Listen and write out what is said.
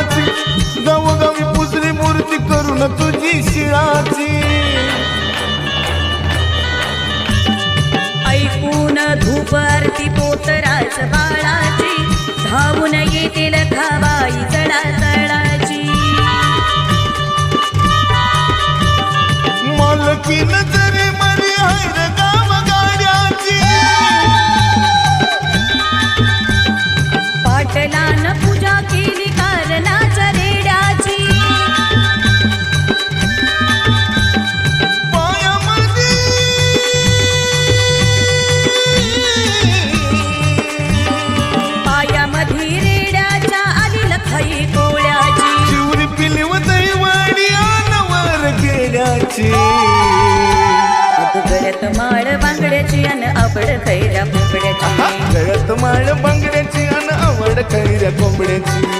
मुळाची गावोगावी पुजली मूर्ती करून तुझी शिळाची. ऐकून धूप आरती पोतराच बाळाची. धावून येतील खाबाई चढा चढाची मालकीन जरी मरी हैर गाड्याची पाटलान पूजा केली. गेल्याची गळ्यात माळ बांगड्याची अन आपड खैऱ्या पोपड्याची गळ्यात माळ बांगड्याची आणि आवड खैऱ्या कोंबड्याची.